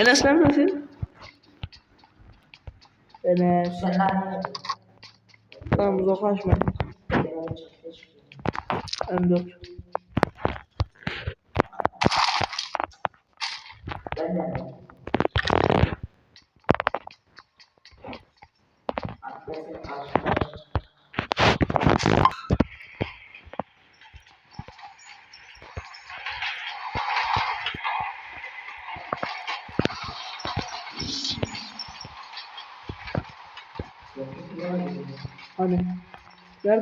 Enes neredesin? Enes. Tamam uzaklaşma. Benim çatıya çıkıyorum. M4.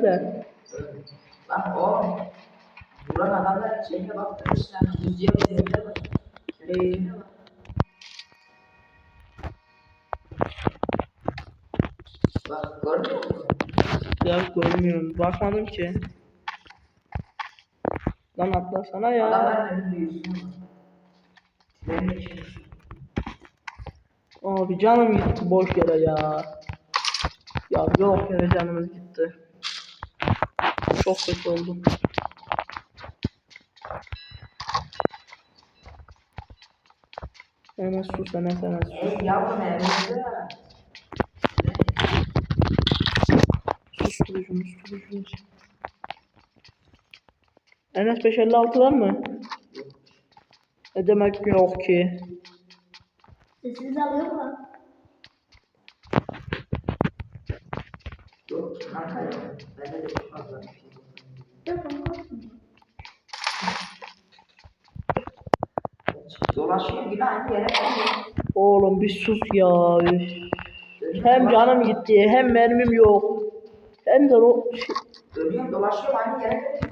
Nerede? Lan oğlum. Vuran adamlar şeyine bak. İşte müziğe bir yerine bak. İyi. Bak görmüyor musun? Ya görmüyorum. Bakmadım ki. Lan atlasana ya. Adamlar. Benim için. Abi canım gitti boş yere ya. Ya yok yere canımız gitti. Çok kötü oldum. Enes sus Enes Enes sus. Ey yavrum evimizde. Susturucumuz susturucumuz. Enes 556 var mı? Ne demek yok ki? Sesinizi alıyor mu? Yok. Hayır. Bende de fazla Dolaşıyor gibi aynı yere koyuyor. Oğlum bir sus ya. üf. Hem canım gitti hem mermim yok. Hem de o aynı yere koyuyor.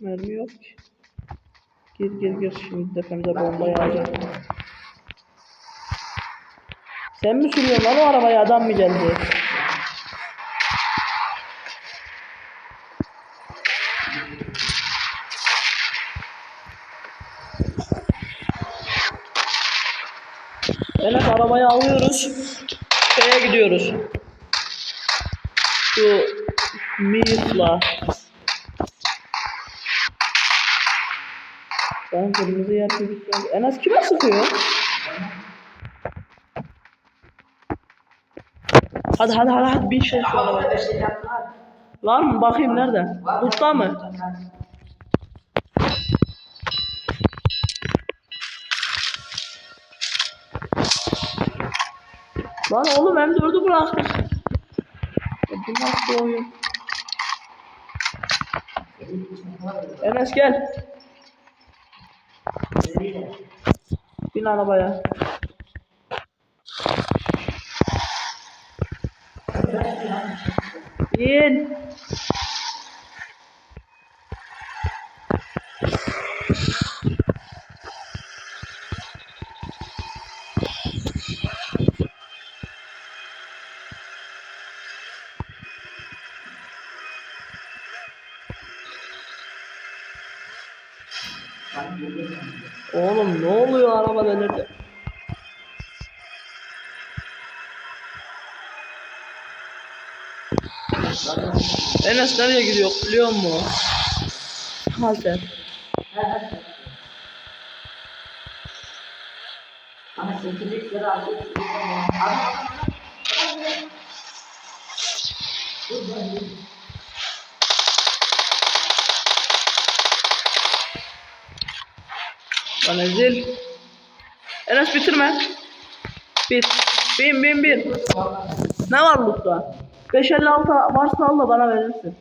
Mermi yok ki. Gir gir gir şimdi tepemize bomba yağacak. Sen mi sürüyorsun lan o arabaya adam mı geldi? Evet arabayı alıyoruz. Şeye gidiyoruz. Şu Mi'sla. Ben kırmızı yer çocuklar. En az kime sıkıyor? Hadi hadi hadi hadi bir şey şu arabaya. Var mı? Bakayım nerede? Var Mı? Lan oğlum M4'ü bıraktık. Ya Bu nasıl oyun? Enes gel. Bin arabaya. Bin. Oğlum ne oluyor araba delirdi. Enes nereye gidiyor biliyor musun? Halter. Lan ezil. Enes bitirme. Bir. Bin bin bin. Ne var lootta? 556 varsa al da bana verirsin.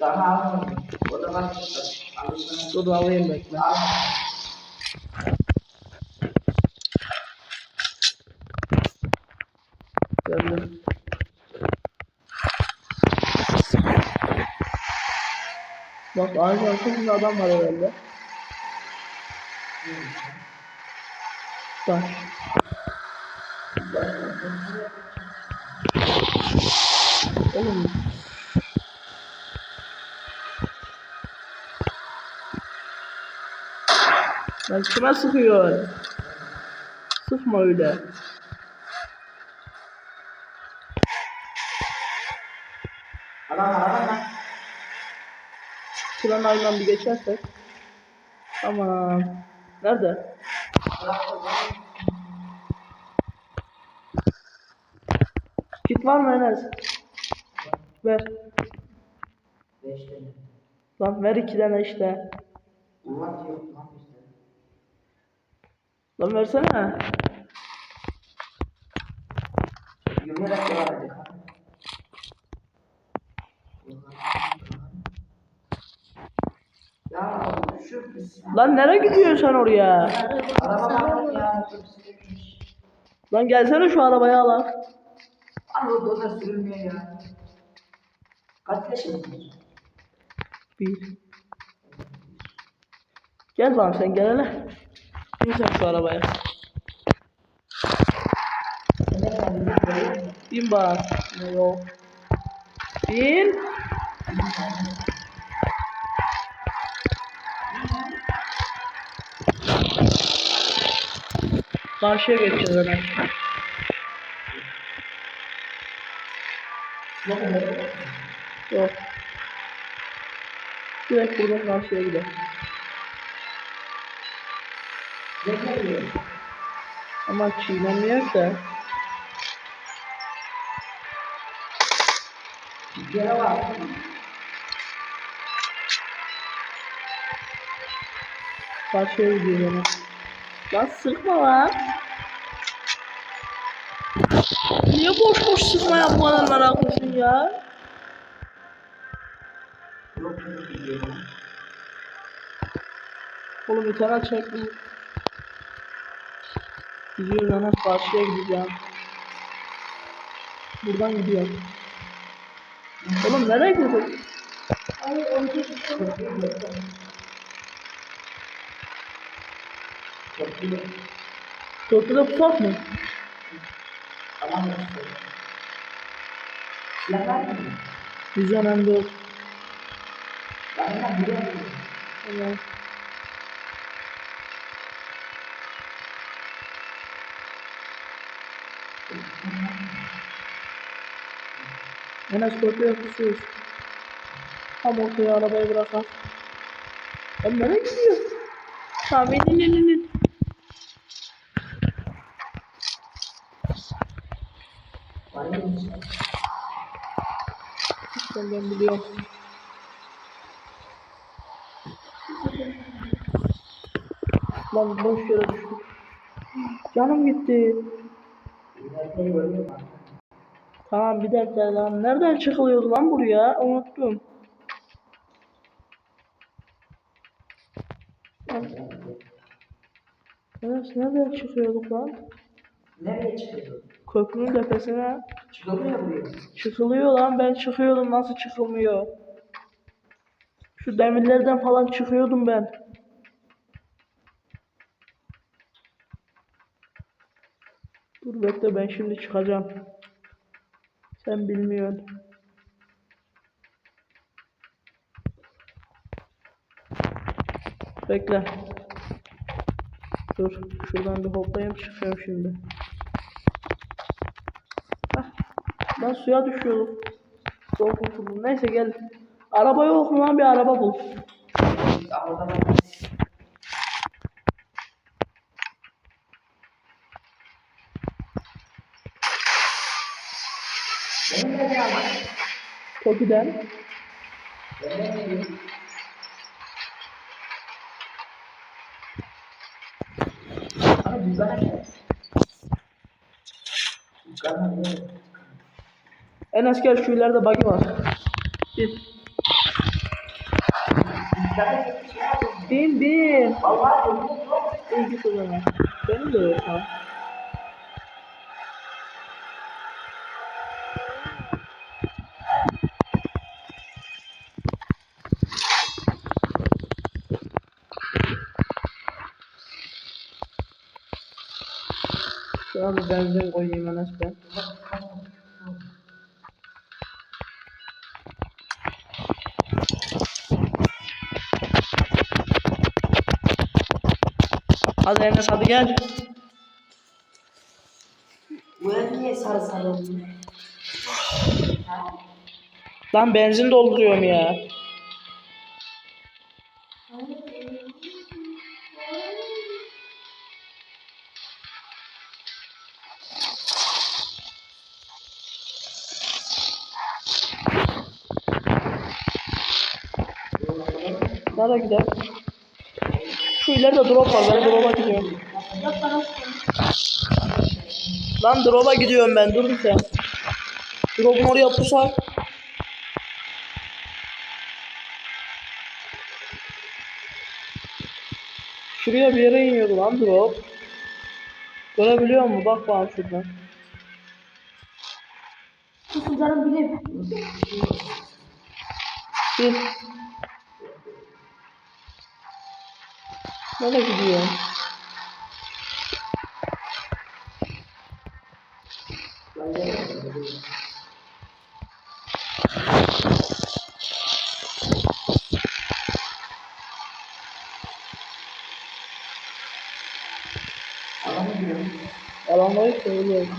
Daha almadım. O da var. Alışveriş. Dur alayım bekle. Bak ağacın arkasında adam var herhalde. Bak. Oğlum. Lan kime sıkıyor? Sıkma öyle. Şuranın ayından bir geçersek. Tamam. Nerede? Kit var mı Enes? Ver. Beş tane. Lan ver iki tane işte. Ulan yok lan bizde. Lan versene. Lan nereye gidiyorsun sen oraya? Araba. Lan gelsene şu arabaya. Abi o da sürülmüyor ya. Kaç yaşındasın? Bir. Gel lan sen gel hele. Bin sen şu arabaya. Bin bak. Yok. Bin. Karşıya geçeceğiz hemen. Yok. Direkt buradan karşıya gidelim. Ama çiğnemiyor da. Bak. Karşıya gidiyor bana. Lan sıkma lan. Niye boş boş sıkma yapmadan meraklısın ya? Gidiyor? Oğlum bir tane çektim. Gidiyoruz ana karşıya gideceğim. Buradan gidiyorum. Oğlum nereye gidiyorsun? Ay Köprüde pusak mı? Tamam işte. Silah var mı? Güzel hem de. Ben hemen biliyorum. Tamam. Enes köprüye kusuyoruz. Tam ortaya arabayı bırakar. Lan nereye gidiyor? Tamam in in in in. Var mı? Ben, biliyorum. Lan boş yere düştük. Canım gitti. Tamam bir dakika lan. Nereden çıkılıyordu lan buraya? Unuttum. Evet, nereden çıkıyorduk lan? Nereye çıkıyor? Köprünün tepesine Çıkamıyor buraya. çıkılıyor lan. Ben çıkıyordum. Nasıl çıkılmıyor? Şu demirlerden falan çıkıyordum ben. Dur bekle ben şimdi çıkacağım. Sen bilmiyorsun. Bekle. Dur. Şuradan bir hoplayayım çıkıyorum şimdi. Ben suya düşüyordum. Zor kurtuldum. Neyse gel. Araba yok mu lan bir araba bul. Ama. Toki'den. Abi düzen ne? Düzen ne? Enes gel şu ileride buggy var. Yapayım. Bin bin. İyi git o zaman. Benim de yok ha. Şuna bir benzin koyayım Enes ben. Hadi Enes hadi gel. Bu ev niye sarı sarı oldu? Lan benzin dolduruyorum ya. Nereye gidelim? İleride drop var. Ben drop'a gidiyorum. Lan drop'a gidiyorum ben. Dur bir sen. Drop'un oraya pusak. Şuraya bir yere iniyordu lan drop. Görebiliyor musun? Bak bana şuradan. Susun canım bilir. Bir. Olha que gidiyor? Alamıyorum. Alamıyorum. Alamıyorum.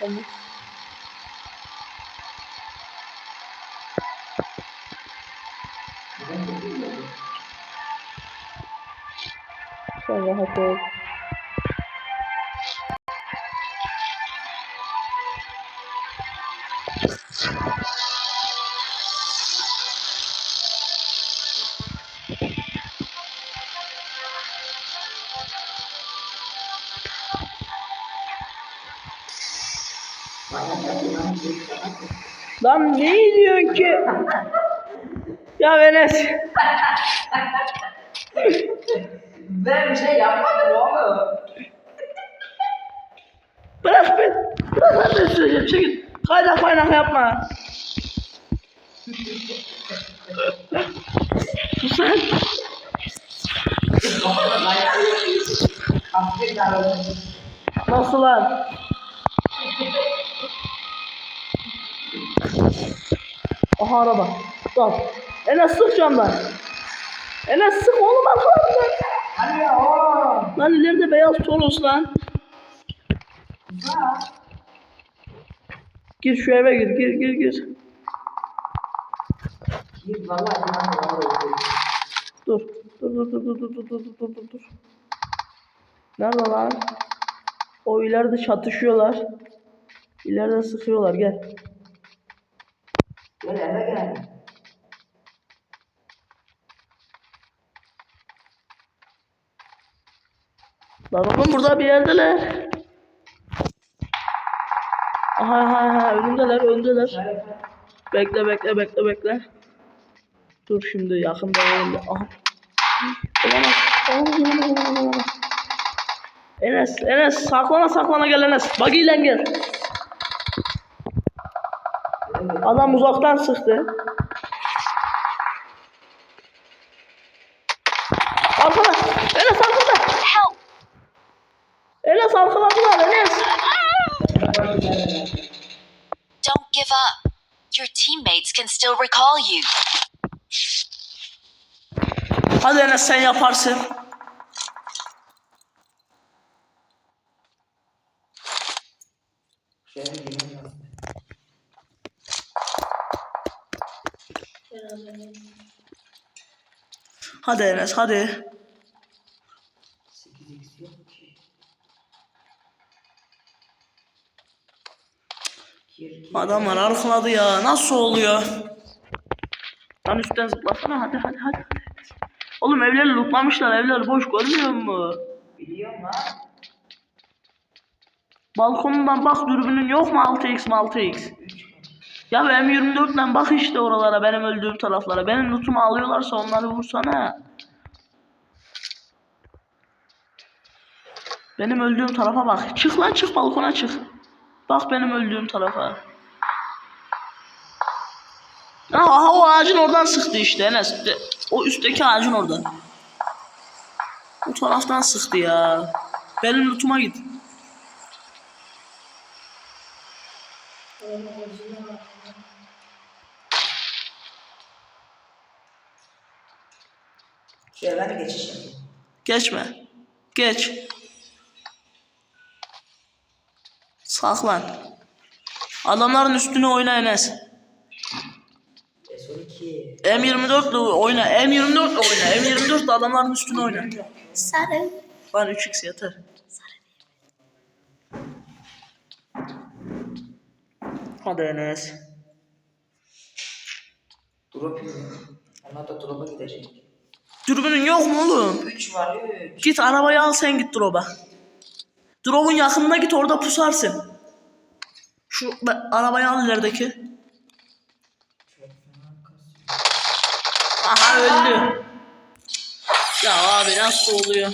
viu Sen rahat ol. Lan ne diyorsun ki? ya Enes. Ben bir şey yapmadım oğlum. Bırak ben. Bırak ben de söyleyeceğim. Çekil. Kaynak kaynak yapma. Sus lan. Aferin abi. Nasıl lan? Aha araba. Bak. Enes sık camdan. Enes sık oğlum arkadan. Lan ileride beyaz Toros lan. Gir şu eve gir gir gir gir. Dur dur dur dur dur dur dur dur dur dur. Nerede lan? O ileride çatışıyorlar. İleride sıkıyorlar gel. Gel eve gel. Lan oğlum burada bir yerdeler. Aha aha aha önündeler önündeler. Bekle bekle bekle bekle. Dur şimdi yakında öyle. Aha. Olamaz. Enes, Enes saklana saklana gel Enes. Buggy ile gel. Adam uzaktan sıktı. Your teammates can still recall you. Hadi Enes sen yaparsın. Hadi Enes hadi. Adamlar arkaladı ya. Nasıl oluyor? Lan üstten zıplasana hadi hadi hadi. hadi. Oğlum evleri lootlamışlar. Evler boş görmüyor musun? Biliyorum lan. Balkonundan bak dürbünün yok mu 6x mi 6x? 3 Ya benim 24'den bak işte oralara benim öldüğüm taraflara. Benim lootumu alıyorlarsa onları vursana. Benim öldüğüm tarafa bak. Çık lan çık balkona çık. Bak benim öldüğüm tarafa. Aha o ağacın oradan sıktı işte Enes. O üstteki ağacın orada. O taraftan sıktı ya. Benim lootuma git. Şöyle ben yapayım. Geçme. Geç. Saklan. Adamların üstüne oyna Enes. S12. M24 ile oyna. M24 ile oyna. M24 ile adamların üstüne oyna. Sarı. Lan 3x yeter. Hadi Enes. Drop. Onlar da drop'a gidecek. Dürbünün yok mu oğlum? 3 var 3. Git arabayı al sen git drop'a. Drop'un yakınına git orada pusarsın. Şu arabayı al ilerideki. Aha öldü. Ya abi nasıl oluyor?